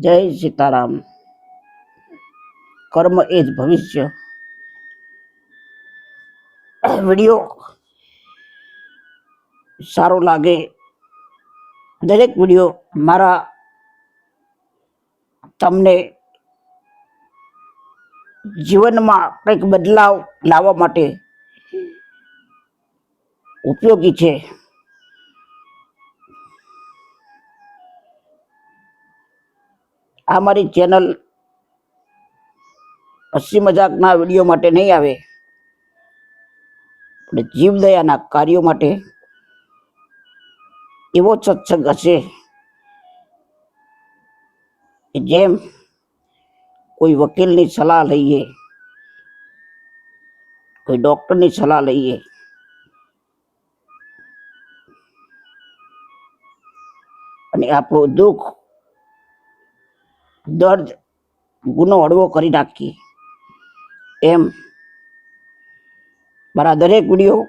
જય સીતારામ. કર્મ એ જ ભવિષ્ય. વીડિયો સારો લાગે, દરેક વીડિયો મારા તમને જીવનમાં કંઈક બદલાવ લાવવા માટે ઉપયોગી છે. આ મારી ચેનલ હસી મજાકના વીડિયો માટે નહીં આવે. જીવદયાના કાર્યો માટે એવો સત્સંગ હશે જેમ કોઈ વકીલની સલાહ લઈએ, કોઈ ડૉક્ટરની સલાહ લઈએ, અને આપણું દુઃખ દર્દ, ગુનો હળવો કરી નાખીએ. એમ મારા દરેક વીડિયો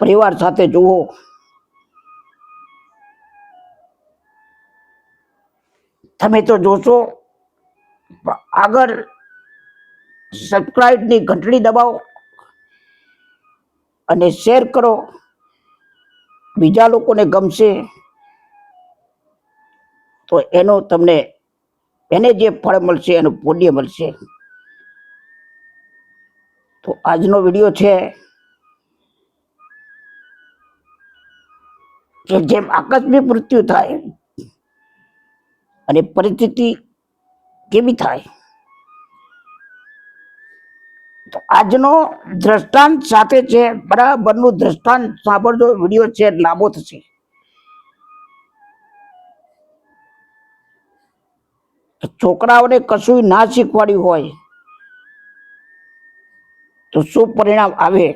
પરિવાર સાથે જુઓ. તમે તો જોશો, આગળ સબસ્ક્રાઇબની ઘંટડી દબાવો અને શેર કરો. બીજા લોકોને ગમશે તો એનો તમને, એને જે ફળ મળશે, એનું પુણ્ય મળશે. તો આજનો વીડિયો છે કે જેમ આકસ્મિક મૃત્યુ થાય અને પરિસ્થિતિ કેવી થાય. તો આજનો દ્રષ્ટાંત સાથે છે, બરાબરનું દ્રષ્ટાંત સાંભળજો, વીડિયો છે, લાંબો થશે. છોકરાઓને કશું ના શીખવાડ્યું હોય તો શું પરિણામ આવે?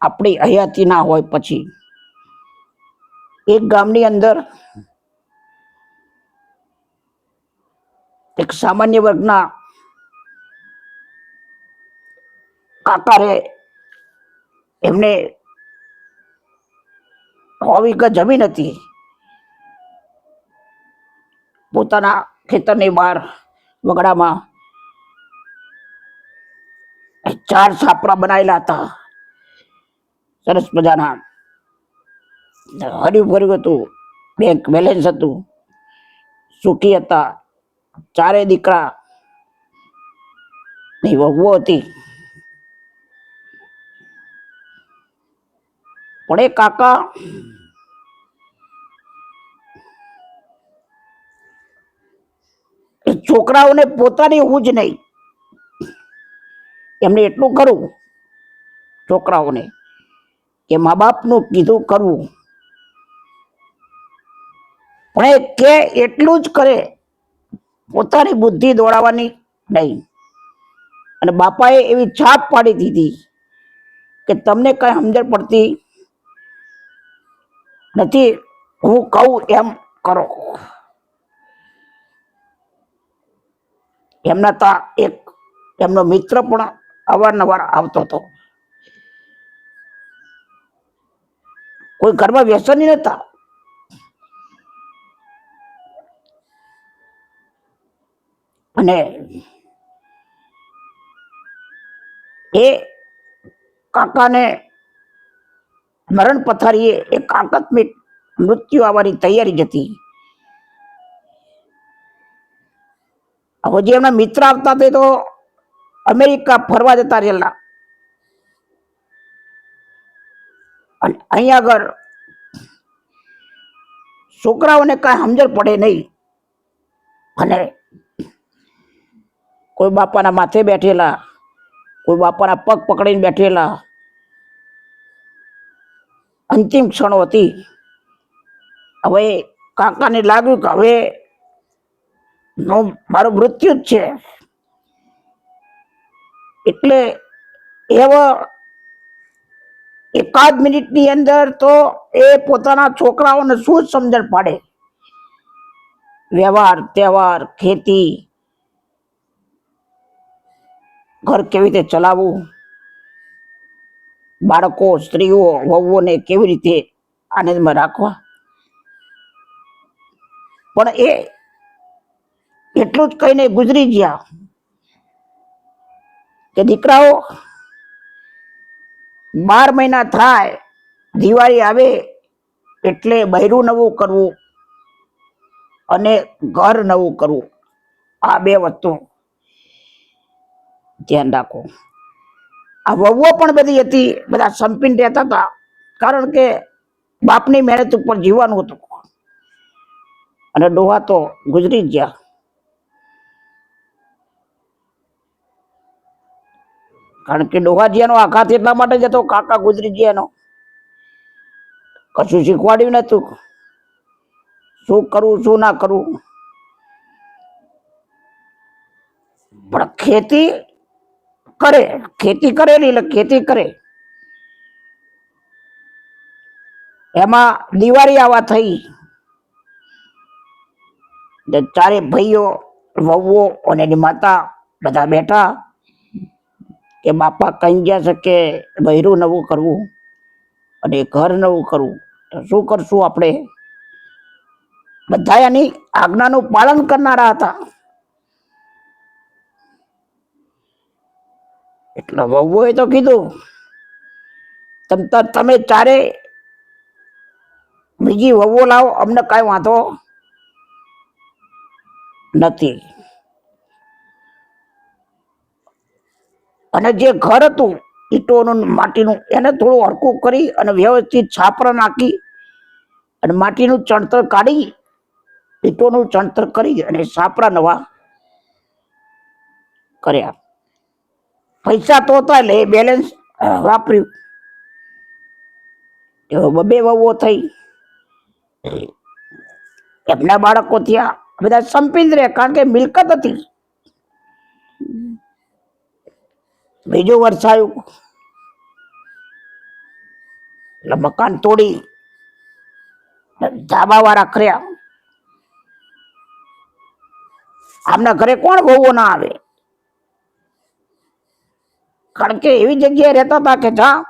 આપણી હયાતી ના હોય પછી. એક ગામની અંદર એક સામાન્ય વર્ગના કાકારે એમને હોવી જમીન હતી. પોતાના ખેતરની બહાર વગડામાં ચાર છાપરા બનાવેલા હતા. સરસ મજાના. હર્યું ભર્યું હતું બેંક બેલેન્સ હતું, સુખી હતા. ચારે દીકરા ની વહુઓ હતી. પણ એ કાકા છોકરાઓને પોતાની હું જ નહીં. એમને એટલું કરવું છોકરાઓને કે મા બાપનું કીધું કરવું. પણ એ કે એટલું જ કરે, પોતાની બુદ્ધિ દોડાવવાની નહીં. અને બાપાએ એવી છાપ પાડી દીધી કે તમને કઈ સમજણ પડતી નથી, હું કહું એમ કરો. એમના તા એક એમનો મિત્ર પણ અવારનવાર આવતો હતો. કોઈ ઘરમાં વ્યસની નતા અને એ કાકાને મરણ પથારીએ એક આકસ્મિક મૃત્યુ આવવાની તૈયારી જ હતી હવે જે એમના મિત્ર આવતા તે તો અમેરિકા ફરવા જતા રહેલા અને અહીંયા આગળ છોકરાઓને કાંઈ સમજણ પડે નહીં અને કોઈ બાપાના માથે બેઠેલા કોઈ બાપાના પગ પકડીને બેઠેલા અંતિમ ક્ષણો હતી હવે કાકાને લાગ્યું કે હવે મારું મૃત્યુ જ છે. એટલે એવા એકાદ મિનિટની અંદર તો એ પોતાના છોકરાઓને શું સમજણ પાડે? વ્યવહાર, તહેવાર, ખેતી, ઘર કેવી રીતે ચલાવવું? બાળકો, સ્ત્રીઓ, વહુઓને કેવી રીતે આનંદમાં રાખવા? પણ એ એટલું જ કહીને ગુજરી ગયા કે દીકરાઓ, બાર મહિના થાય, દિવાળી આવે એટલે બૈરું નવું કરવું અને ઘર નવું કરવું. આ બે વસ્તુ ધ્યાન રાખો. આ વહુઓ પણ બધી હતી, બધા સંપીને રહેતા હતા, કારણ કે બાપની મહેનત ઉપર જીવવાનું હતું. અને ડોહા તો ગુજરી ગયા. કારણ કે ડોહાજીયાનો આઘાત એટલા માટે જ હતો, કાકા ગુજરી ગયા એનો કશું શીખવાડ્યું નતું શું કરવું શું ના કરવું પણ ખેતી કરે, ખેતી કરેલી એટલે ખેતી કરે. એમાં દિવાળી આવા થઈ. ચારે ભાઈઓ, વહુઓ અને એની માતા બધા બેઠા. કે બાપા કઈ ગયા છે કે બહેરું નવું કરવું અને ઘર નવું કરવું? તો શું કરશું આપણે? બધા એની આજ્ઞાનું પાલન કરનારા હતા. એટલે વહુએ તો કીધું તમતા તમે ચારે બીજી વહુઓ લાવો, અમને કાંઈ વાંધો નથી. અને જે ઘર હતું, ઈટોનું, માટીનું, એને થોડું હરકું કરી અને વ્યવસ્થિત છાપરા નાખી અને માટીનું ચણતર કાઢી, ઈટોનું ચણતર કરી અને છાપરા નવા કર્યા. પૈસા તો હતા એટલે એ બેલેન્સ વાપર્યું. એવો બબે વહુઓ થઈ. એમના બાળકો થયા. બધા સંપીન રહે કારણ કે મિલકત હતી. બીજું વર્ષ આવ્યું એટલે મકાન તોડી ધાબા વાળા કર્યા આમના ઘરે કોણ વહુઓ ના આવે? કારણ કે એવી જગ્યાએ રહેતા હતા કે જ્યાં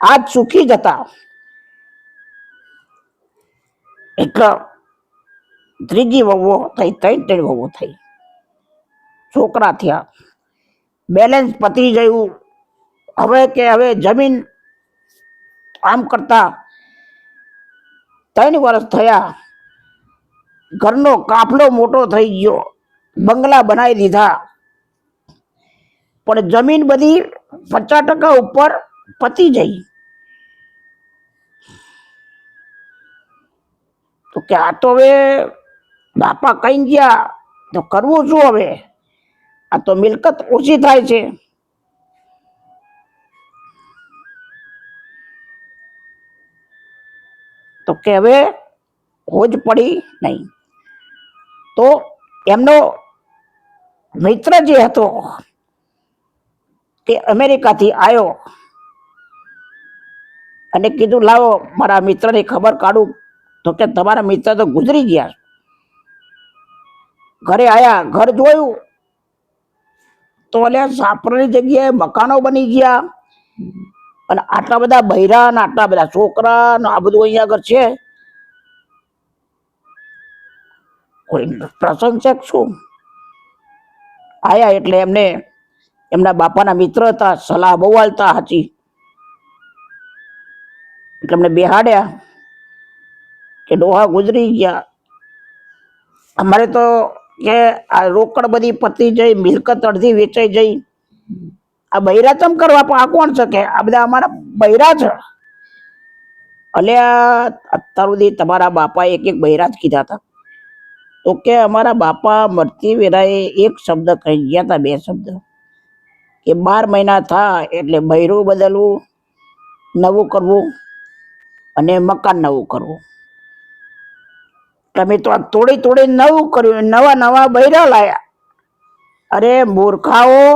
આજ સુખી જતા એટલે ત્રીજી વહુઓ થઈ, ત્રણ ત્રણ વહુઓ થઈ. છોકરા થયા. બેલેન્સ પતી ગયું. હવે કે હવે જમીન આમ કરતા ત્રણ વર્ષ થયા. ઘરનો કાફલો મોટો થઈ ગયો. બંગલા બનાવી દીધા. પણ જમીન બધી પચાસ ટકા ઉપર પતી જઈ તો કે આ તો હવે બાપા કઈ ગયા, તો કરવું શું હવે? આ તો મિલકત ઓછી થાય છે. તો કે હવે હોજ પડી નહીં. તો એમનો મિત્ર જે હતો તે અમેરિકાથી આવ્યો અને કીધું, લાવો, મારા મિત્રની ખબર કાઢું. તો કે, તમારા મિત્ર તો ગુજરી ગયા. ઘરે આયા, ઘર જોયું તો અલ્યા સાપરની જગ્યાએ મકાનો બની ગયા. અને આટલા બધા બૈરા ને આટલા બધા છોકરા ને આ બધું અહીંયા આગળ છે. કોઈ પ્રસંગ શું? આયા એટલે એમને એમના બાપાના મિત્ર હતા, સલાહ બહુ હાલતા હાચી એટલે એમને બેહાડ્યા કે ડોહા ગુજરી ગયા. અમારે તો કે આ રોકડ બધી પતી જઈ, મિલકત અડધી વેચાઈ જઈ. આ બૈરા ચમ કરવા પણ આ કોણ છે કે? આ બધા અમારા બૈરા છે. એટલે અત્યાર સુધી તમારા બાપા એક એક બૈરા જ કીધા હતા. તો કે અમારા બાપા મરતી વેરાએ એક શબ્દ કહી ગયા હતા, બે શબ્દ. કે બાર મહિના થાય એટલે બૈરું બદલવું, નવું કરવું અને મકાન નવું કરવું. તમે તો આ તોડી તોડી નવું કર્યું, નવા નવા બૈરા લાયા. અરે મૂર્ખાઓ,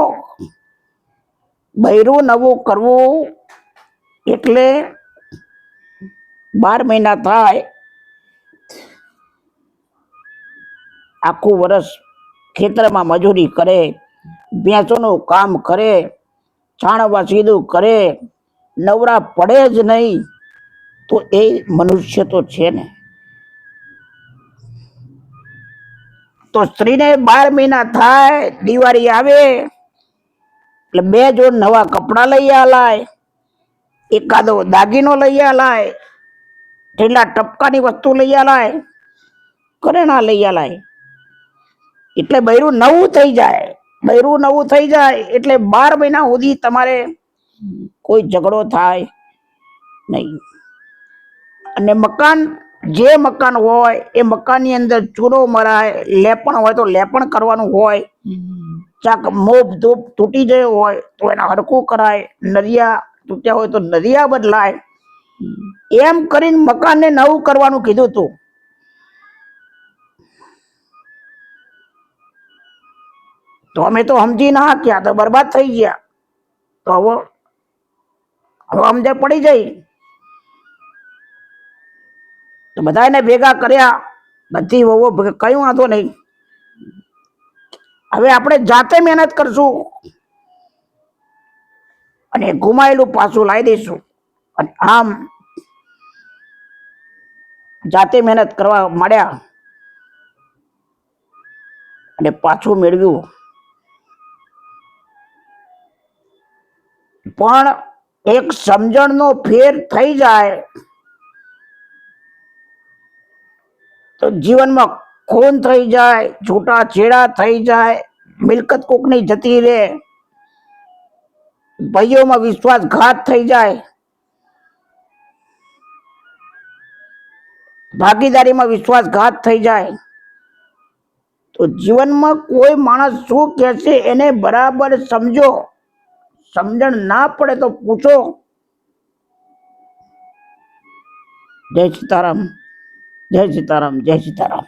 બૈરું નવું કરવું એટલે બાર મહિના થાય, આખું વર્ષ ખેતરમાં મજૂરી કરે, ભેંસોનું કામ કરે, છાણવા સીધું કરે, નવરા પડે જ નહીં, તો એ મનુષ્ય તો છે ને. તો સ્ત્રીને બાર મહિના થાય, દિવાળી આવે, એટલે બે જોડ નવા કપડાં લઈ આલાય, એકાદો દાગીનો લઈ આલાય ઢીલા ટપકાની વસ્તુ લઈ આલાય કરેણા લઈ આલાય. એટલે બૈરું નવું થઈ જાય, બૈરું નવું થઈ જાય, એટલે બાર મહિના સુધી તમારે કોઈ ઝઘડો થાય નહીં. અને મકાન જે મકાન હોય એ મકાનની અંદર ચૂનો મરાય લેપણ હોય તો લેપણ કરવાનું હોય. ચાક મોપ ધૂપ તૂટી ગયો હોય તો એને હરકું કરાય નરિયા તૂટ્યા હોય તો નરિયા બદલાય. એમ કરીને મકાનને નવું કરવાનું કીધું તું. તો અમે તો સમજી ના શક્યા તો બરબાદ થઈ ગયા. તો હવે હવે અમને પડી જઈ તો બધાને ભેગા કર્યા. બધી વહુઓ કઈ વાંધો નહીં. હવે આપણે જાતે મહેનત કરશું. અને ગુમાયેલું પાછું લાવી દઈશું. અને આમ જાતે મહેનત કરવા માંડ્યા. અને પાછું મેળવ્યું. પણ એક સમજણનો ફેર થઈ જાય. તો જીવનમાં ખૂન થઈ જાય, છૂટા છેડા થઈ જાય, મિલકત કોકની જતી રહે, ભાઈઓમાં વિશ્વાસઘાત થઈ જાય, ભાગીદારીમાં વિશ્વાસઘાત થઈ જાય, તો જીવનમાં કોઈ માણસ શું કહેશે એને બરાબર સમજો. સમજણ ના પડે તો પૂછો. જય સીતારામ. જય સીતારામ જય સીતારામ.